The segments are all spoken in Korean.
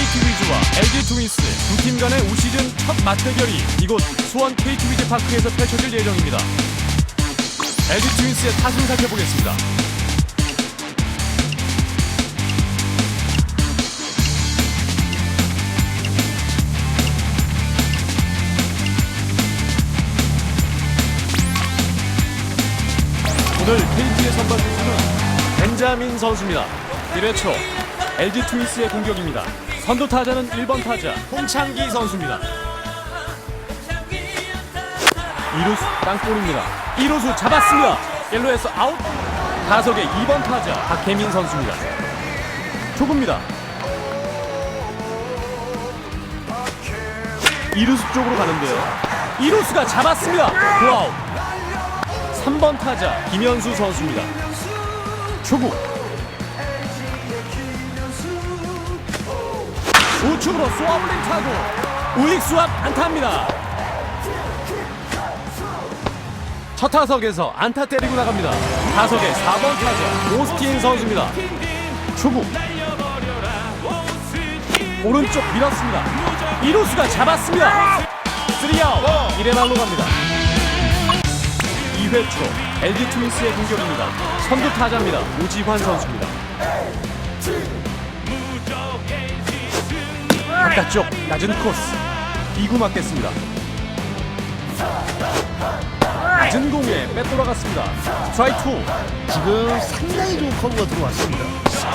KT 위즈와 LG 트윈스 두 팀 간의 올 시즌 첫 맞대결이 이곳 수원 KT 위즈 파크에서 펼쳐질 예정입니다. LG 트윈스의 타순 살펴보겠습니다. 오늘 KT의 선발 투수는 벤자민 선수입니다. 1회 초 LG 트윈스의 공격입니다. 선두 타자는 1번 타자 홍창기 선수입니다. 2루수 땅볼입니다. 2루수 잡았습니다. 1루에서 아웃. 타석의 2번 타자 박혜민 선수입니다. 초구입니다. 2루수 쪽으로 가는데요. 2루수가 잡았습니다. 구아웃. 3번 타자 김현수 선수입니다. 초구 우측으로 쏘아올린 타구 우익수 앞 안타입니다. 첫 타석에서 안타 때리고 나갑니다. 타석의 4번 타자 오스틴 선수입니다. 초구 오른쪽 밀었습니다. 이루수가 잡았습니다. 3아웃 1회 말로 갑니다. 2회 초 LG 트윈스의 공격입니다. 선두 타자입니다. 오지환 선수입니다. 바깥쪽 낮은 코스 2구 맞겠습니다. 낮은 공에 빼돌아갔습니다. 스트라이크 2 지금 상당히 좋은 커브가 들어왔습니다.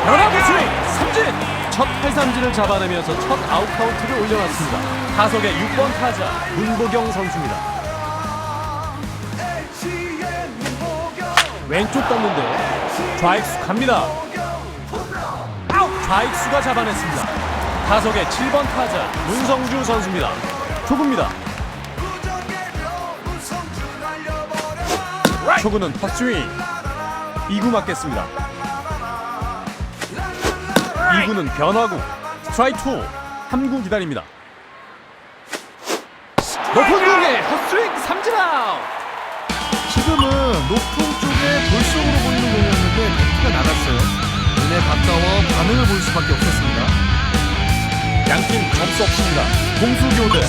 변화구 스윙 삼진 첫 탈삼진을 잡아내면서 첫 아웃 카운트를 올려놨습니다. 타석의 6번 타자 문보경 선수입니다. 왼쪽 떴는데 좌익수 갑니다. 아웃 좌익수가 잡아냈습니다. 타석의 7번 타자 문성주 선수입니다. 초구입니다. 초구는 헛스윙 2구 맞겠습니다. 2구는 변화구 스트라이크 2 3구 기다립니다. 높은 공에 헛스윙 삼진 아웃 지금은 높은 쪽에 볼속으로 보이는 공이었는데 배트가 나갔어요. 눈에 가까워 반응을 보일 수밖에 없었습니다. 양팀 점수 없습니다. 공수 교대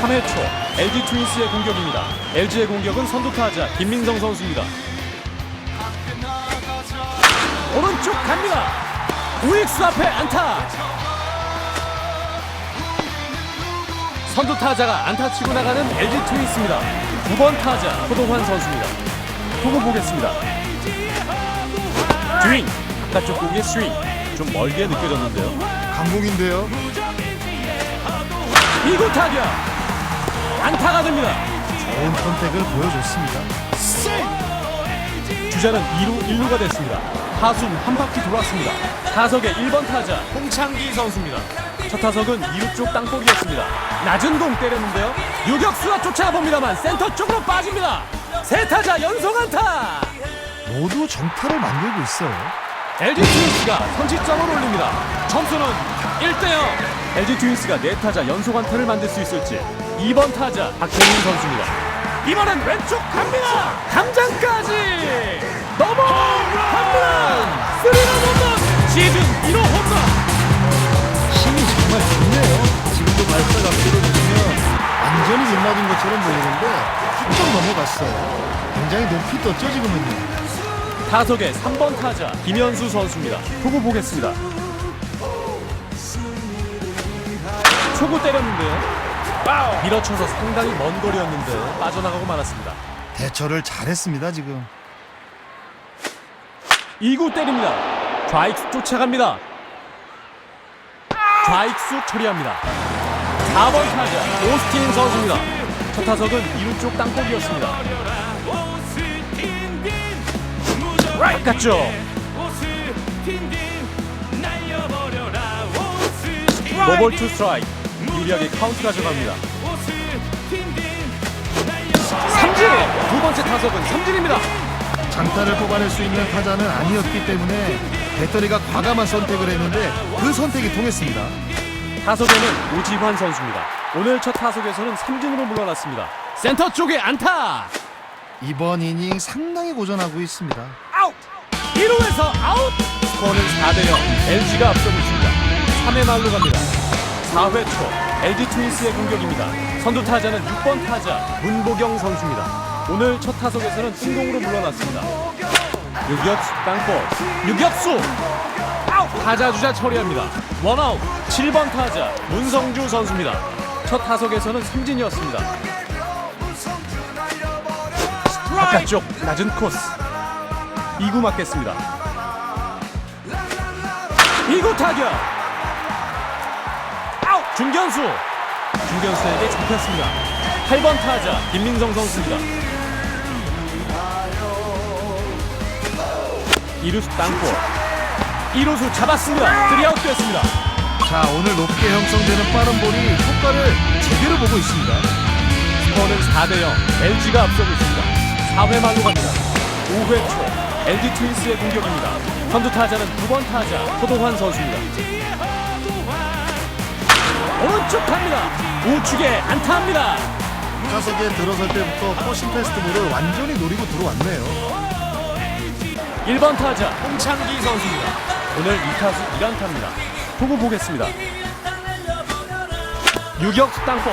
3회 초 LG 트윈스의 공격입니다. LG의 공격은 선두 타자 김민성 선수입니다. 오른쪽 갑니다. 우익수 앞에 안타. 선두 타자가 안타 치고 나가는 LG 트윈스입니다. 9번 타자 호동환 선수입니다. 보고 보겠습니다. 스윙 바깥쪽 공의 스윙 좀 멀게 느껴졌는데요. 강공인데요. 2구 타격 안타가 됩니다. 좋은 선택을 보여줬습니다. 주자는 2루 1루가 됐습니다. 타순 한 바퀴 돌았습니다. 타석의 1번 타자 홍창기 선수입니다. 첫 타석은 2루 쪽 땅볼이었습니다. 낮은 공 때렸는데요. 유격수가 쫓아봅니다만 센터 쪽으로 빠집니다. 세 타자 연속 안타. 모두 정타를 만들고 있어요. LG 트윈스가 선취점을 올립니다. 점수는 1대0. LG 트윈스가 네 타자 연속 안타를 만들 수 있을지 2번 타자 박혜민 선수입니다. 이번엔 왼쪽 갑니다. 담장까지 넘어 갑니다. 스리런 홈런 시즌 1호 홈런. 힘이 정말 좋네요. 지금도 발사 각도를 보시면 완전히 못 맞은 것처럼 보이는데 훌쩍 넘어갔어요. 굉장히 높이 떴죠 지금은요. 타석의 3번 타자 김현수 선수입니다. 초구 보겠습니다. 초구 때렸는데요. 밀어쳐서 상당히 먼 거리였는데 빠져나가고 말았습니다. 대처를 잘했습니다 지금. 2구 때립니다. 좌익수 쫓아갑니다. 좌익수 처리합니다. 4번 타자 오스틴 선수입니다. 첫 타석은 2루 쪽 땅볼이었습니다. 바깥쪽 노볼 투 스트라이크 유리하게 카운트 가져갑니다. 삼진 두 번째 타석은 삼진입니다. 장타를 뽑아낼 수 있는 타자는 아니었기 때문에 배터리가 과감한 선택을 했는데 그 선택이 통했습니다. 타석에는 오지환 선수입니다. 오늘 첫 타석에서는 삼진으로 물러났습니다. 센터 쪽에 안타. 이번 이닝 상당히 고전하고 있습니다. 아웃! 1루에서 아웃! 스코어는 4대0. LG가 앞서고 있습니다. 3회 말로 갑니다. 4회 초 LG 트윈스의 공격입니다. 선두 타자는 6번 타자 문보경 선수입니다. 오늘 첫 타석에서는 신공으로 물러났습니다. 유격수 땅볼 유격수 아웃 타자 주자 처리합니다. 원아웃 7번 타자 문성주 선수입니다. 첫 타석에서는 삼진이었습니다. 바깥쪽 낮은 코스 2구 맞겠습니다. 2구 타격 중견수 중견수에게 잡혔습니다. 8번 타자 김민성 선수입니다. 2루수 땅볼 1루수 잡았습니다. 3아웃 됐습니다. 자, 오늘 높게 형성되는 빠른 볼이 효과를 제대로 보고 있습니다. 스코어는 4대0 LG가 앞서고 있습니다 4회 말로 갑니다 5회 초 LG 트윈스의 공격입니다 선두 타자는 9번 타자 호동환 선수입니다 오른쪽 갑니다. 우측에 안타합니다. 타석에 들어설 때부터 포신 페스티벌을 완전히 노리고 들어왔네요. 1번 타자. 홍창기 선수입니다. 오늘 2타수 1안타입니다. 후보 보겠습니다. 유격수 땅볼.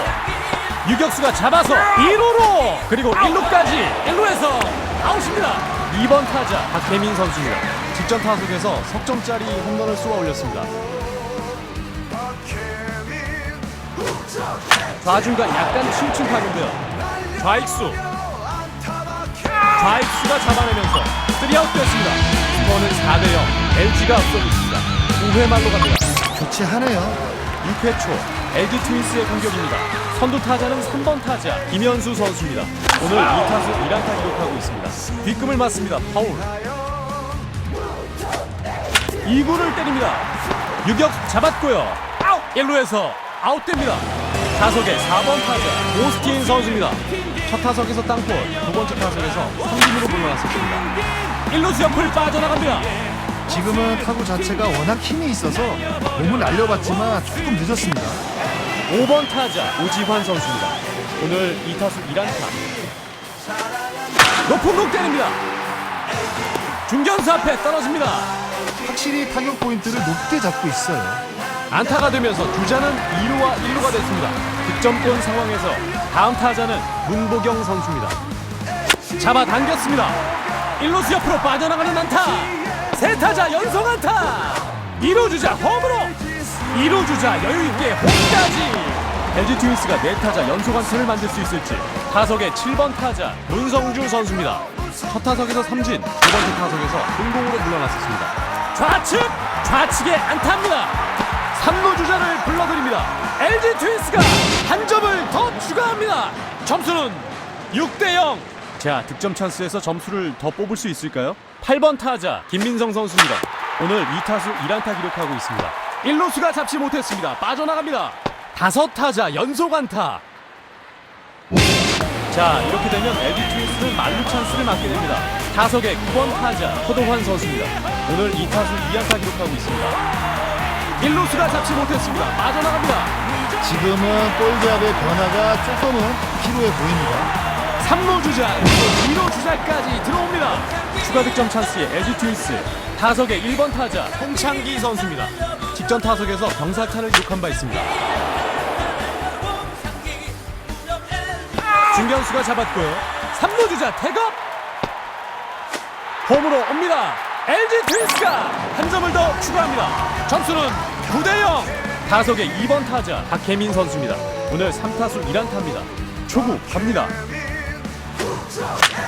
유격수가 잡아서 1루로 그리고 1루까지 1루에서 아웃입니다. 2번 타자 박혜민 선수입니다. 직전 타석에서 석점짜리 홈런을 쏘아 올렸습니다 좌중간 약간 타구인데요 좌익수 좌익수가 잡아내면서 3아웃 됐습니다 스코어는 4대0 LG가 앞서고 있습니다 9회 말로 갑니다 교체하네요. 6회 초 LG 트윈스의 공격입니다. 선두 타자는 3번 타자 김현수 선수입니다. 오늘 2타수 1안타 기록하고 있습니다. 뒷금을 맞습니다. 파울. 2구를 때립니다. 유격 잡았고요. 아웃! 1루에서 아웃됩니다. 타석에 4번 타자 오스틴 선수입니다. 첫 타석에서 땅볼, 두 번째 타석에서 3진으로 물러났었습니다. 1루수 옆을 빠져나갑니다. 지금은 타구 자체가 워낙 힘이 있어서 몸을 날려봤지만 조금 늦었습니다. 5번 타자 오지환 선수입니다. 오늘 2타수 1안타. 높은 공 때립니다. 중견수 앞에 떨어집니다. 확실히 타격 포인트를 높게 잡고 있어요. 안타가 되면서 주자는 2루와 1루가 됐습니다. 득점권 상황에서 다음 타자는 문보경 선수입니다. 잡아당겼습니다. 1루수 옆으로 빠져나가는 안타. 세 타자 연속 안타. 2루 주자 홈으로. 2루 주자 여유있게 홈까지. LG 트윈스가 네 타자 연속 안타를 만들 수 있을지 타석의 7번 타자 문성주 선수입니다. 첫 타석에서 삼진, 두 번째 타석에서 공공으로 물러났었습니다. 좌측, 좌측에 안타입니다. 3루 주자를 불러드립니다. LG 트윈스가 한 점을 더 추가합니다. 점수는 6대 0. 자, 득점 찬스에서 점수를 더 뽑을 수 있을까요? 8번 타자 김민성 선수입니다. 오늘 2타수 1안타 기록하고 있습니다. 1루수가 잡지 못했습니다. 빠져나갑니다. 다섯 타자 연속 안타. 자, 이렇게 되면 LG 트윈스는 만루 찬스를 맞게 됩니다. 타석의 9번 타자 허동환 선수입니다. 오늘 2타수 2안타 기록하고 있습니다. 1루수가 잡지 못했습니다. 빠져나갑니다. 지금은 볼잡의 변화가 조금은 필요해 보입니다. 3루 주자, 그리고 2루 주자까지 들어옵니다. 추가 득점 찬스의 LG 트윈스. 타석의 1번 타자 홍창기 선수입니다. 직전 타석에서 병사타를 기록한 바 있습니다. 중견수가 잡았고요. 3루 주자 태업 홈으로 옵니다. LG 트윈스가 한 점을 더 추가합니다. 점수는 9대 0. 타석의 2번 타자 박혜민 선수입니다. 오늘 3타수 1안타입니다. 초구 갑니다.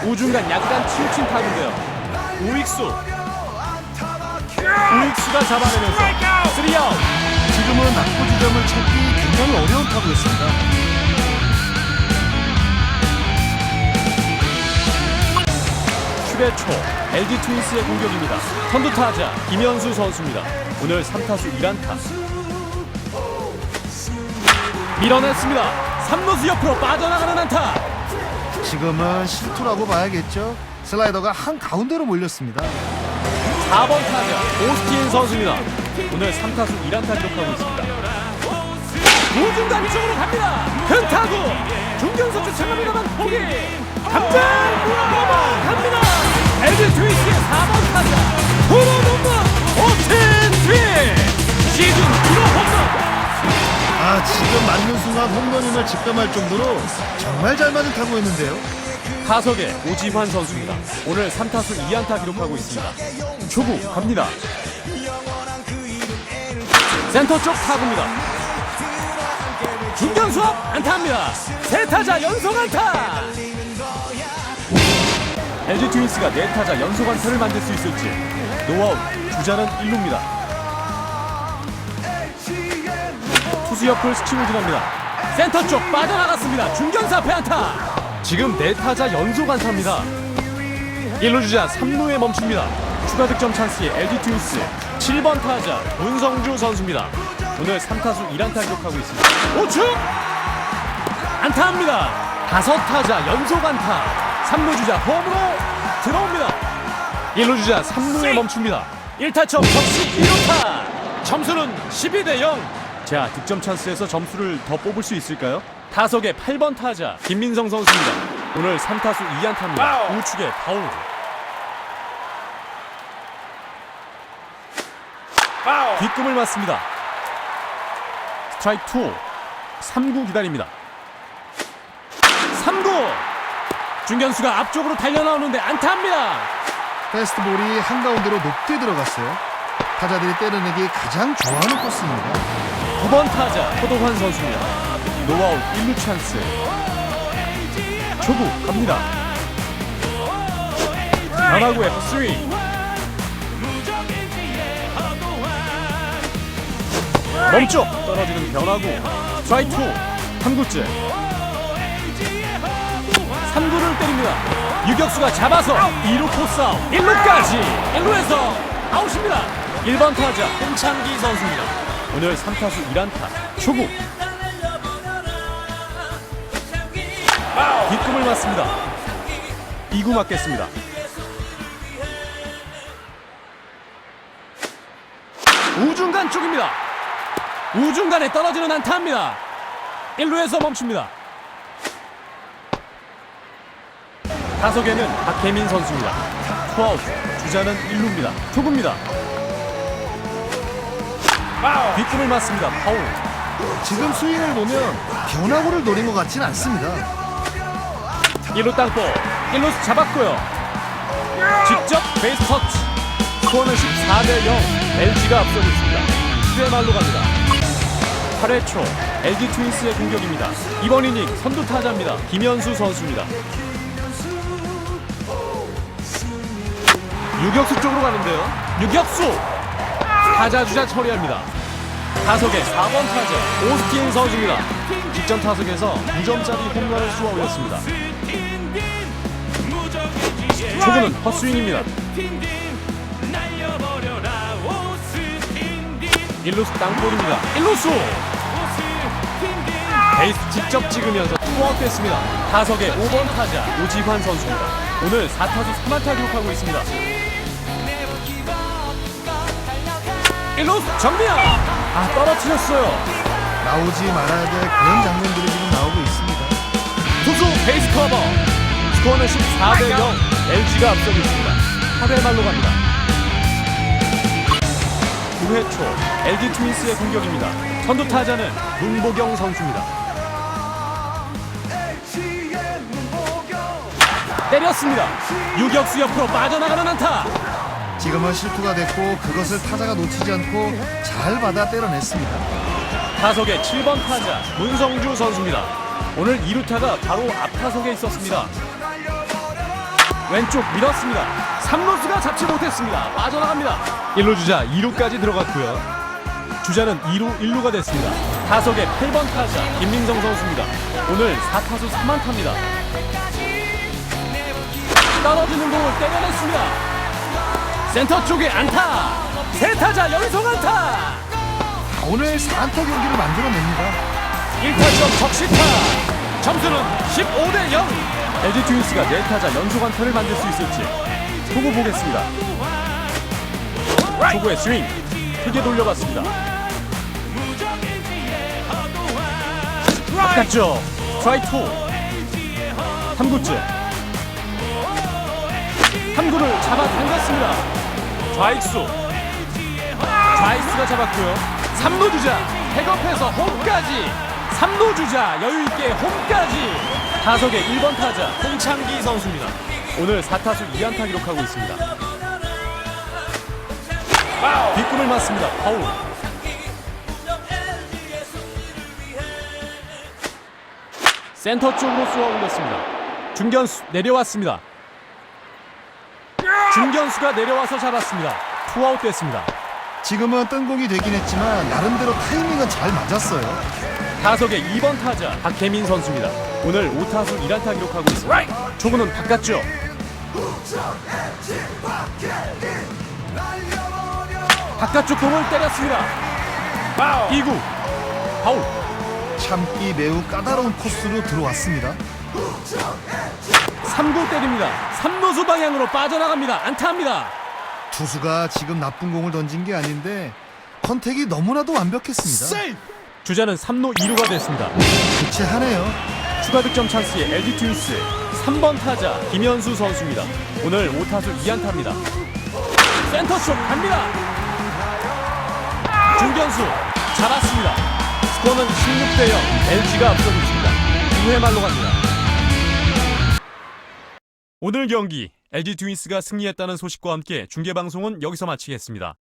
우중간 약간 치우친 타구인데요. 우익수. 우익수가 잡아내면서 3아웃. 지금은 낙구 지점을 찾기 굉장히 어려운 타구였습니다. 7회 초 LG 트윈스의 공격입니다. 선두 타자 김현수 선수입니다. 오늘 3타수 1안타. 밀어냈습니다. 3루수 옆으로 빠져나가는 안타. 지금은 실투라고 봐야겠죠. 슬라이더가 한 가운데로 몰렸습니다. 4번 타자 오스틴 선수입니다. 오늘 3타수 1안타 기록하고 있습니다. 우중간 쪽으로 갑니다. 큰 타구. 중견수 쫓아갑니다만 포기. 담장 넘어 1호 홈런. 아 홈런임을 직감할 정도로 정말 잘 맞은 타구였는데요. 타석의 오지환 선수입니다. 오늘 3타수 2안타 기록하고 있습니다. 초구 갑니다. 센터 쪽 타구입니다. 앞 안타입니다. 세 타자 연속 안타. LG 트윈스가 네 타자 연속 안타를 만들 수 있을지 노아웃 주자는 1루입니다. 투수 옆을 스치고 지납니다. 센터 쪽 빠져나갔습니다. 중견수 앞에 안타. 지금 네 타자 연속 안타입니다. 1루 주자 3루에 멈춥니다. 추가 득점 찬스의 LG 트윈스 7번 타자 문성주 선수입니다. 오늘 3타수 1안타 기록하고 있습니다. 우측 안타합니다. 다섯 타자 연속 안타. 3루 주자 홈으로 들어옵니다. 1루 주자 3루에 멈춥니다. 1타점 적시 1루타. 점수는 12 대 0. 자, 득점 찬스에서 점수를 더 뽑을 수 있을까요? 타석의 8번 타자 김민성 선수입니다. 오늘 3타수 2안타입니다. 우측에 파울. 뒷금을 맞습니다. 스트라이크 2. 3구 기다립니다. 3구! 중견수가 앞쪽으로 달려나오는데 안타입니다. 패스트볼이 한가운데로 높게 들어갔어요. 타자들이 때려내기 가장 좋아하는 코스입니다. 9번 타자 허도환 선수입니다. 노아웃 1루 찬스. 초구 갑니다. 변화구의 스윙. 멈춰 떨어지는 변화구. 스트라이크 2. 3구째. 3구를 때립니다. 유격수가 잡아서 2루 코스 아웃 1루까지 1루에서 아웃입니다. 1번 타자 홍창기 선수입니다. 오늘 3타수 1안타 초구 뒷금을 맞습니다. 2구 맞겠습니다. 우중간 쪽입니다. 우중간에 떨어지는 안타입니다. 1루에서 멈춥니다. 타석에는 박혜민 선수입니다. 투아웃 주자는 1루입니다. 초구입니다. 뒷금을 맞습니다. 파울. 지금 스윙을 보면 변화구를 노린 것 같진 않습니다. 1루 땅볼. 1루수 잡았고요. 직접 베이스 터치. 스코어는 14대 0 LG가 앞서고 있습니다. 시대 말로 갑니다. 8회 초 LG 트윈스의 공격입니다. 이번 이닝 선두 타자입니다. 김현수 선수입니다. 유격수 쪽으로 가는데요. 유격수 타자 주자 처리합니다 타석의 4번 타자 오스틴 선수입니다 직전 타석에서 9점짜리 홈런을 쏘아 올렸습니다 초구는 헛스윙입니다. 1루수 땅볼입니다. 1루수! 베이스 직접 찍으면서 투아웃 됐습니다. 타석의 5번 타자 오지환 선수입니다. 오늘 4타수 3안타 기록하고 있습니다. 1루수 정면! 아 떨어뜨렸어요. 나오지 말아야 될 그런 장면들이 지금 나오고 있습니다. 투수 베이스 커버. 스코어는 14대 0. LG가 앞서고 있습니다. 8회 말로 갑니다. 9회 초 LG 트윈스의 공격입니다. 선두 타자는 문보경 선수입니다. 때렸습니다. 유격수 옆으로 빠져나가는 안타. 지금은 실투가 됐고 그것을 타자가 놓치지 않고 잘 받아 때려냈습니다. 타석의 7번 타자 문성주 선수입니다. 오늘 2루타가 바로 앞 타석에 있었습니다. 왼쪽 밀었습니다. 3루수가 잡지 못했습니다. 빠져나갑니다. 1루 주자 2루까지 들어갔고요. 주자는 2루 1루가 됐습니다. 타석의 8번 타자 김민성 선수입니다. 오늘 4타수 3안타입니다. 떨어지는 공을 때려냈습니다. 센터 쪽에 안타. 세 타자 연속 안타. 오늘 4안타 경기를 만들어냅니다. 1타점 적시타. 점수는 15 대 0 LG 트윈스가 4타자 연속 안타를 만들 수 있을지 초구 보겠습니다. 초구의 스윙. 크게 돌려봤습니다. 바깥쪽. 트라이 투. 3구째 3구를 잡아 당겼습니다 좌익수 좌익수가 잡았고요 3루 주자 백업해서 홈까지 3루 주자 여유 있게 홈까지. 타석의 1번 타자 홍창기 선수입니다. 오늘 4타수 2안타 기록하고 있습니다. 뒷꿈을 맞습니다. 파울. 센터 쪽으로 쏘아 올렸습니다. 중견수 내려왔습니다. 중견수가 내려와서 잡았습니다. 투아웃 됐습니다. 지금은 뜬공이 되긴 했지만 나름대로 타이밍은 잘 맞았어요. 타석의 2번 타자 박혜민 선수입니다. 오늘 5타수 1안타 기록하고 있습니다. 초구는 바깥쪽. 바깥쪽 공을 때렸습니다. 2구 파울. 참기 매우 까다로운 코스로 들어왔습니다. 3구 때립니다. 3루수 방향으로 빠져나갑니다. 안타합니다. 투수가 지금 나쁜 공을 던진 게 아닌데 컨택이 너무나도 완벽했습니다. 주자는 3루 2루가 됐습니다. 교체하네요. 추가 득점 찬스의 LG 트윈스 3번 타자 김현수 선수입니다. 오늘 5타수 2안타입니다. 센터 쪽 갑니다. 중견수 잡았습니다. 스코어는 16대 0 LG가 앞서고 있습니다. 9회 말로 갑니다. 오늘 경기 LG 트윈스가 승리했다는 소식과 함께 중계 방송은 여기서 마치겠습니다.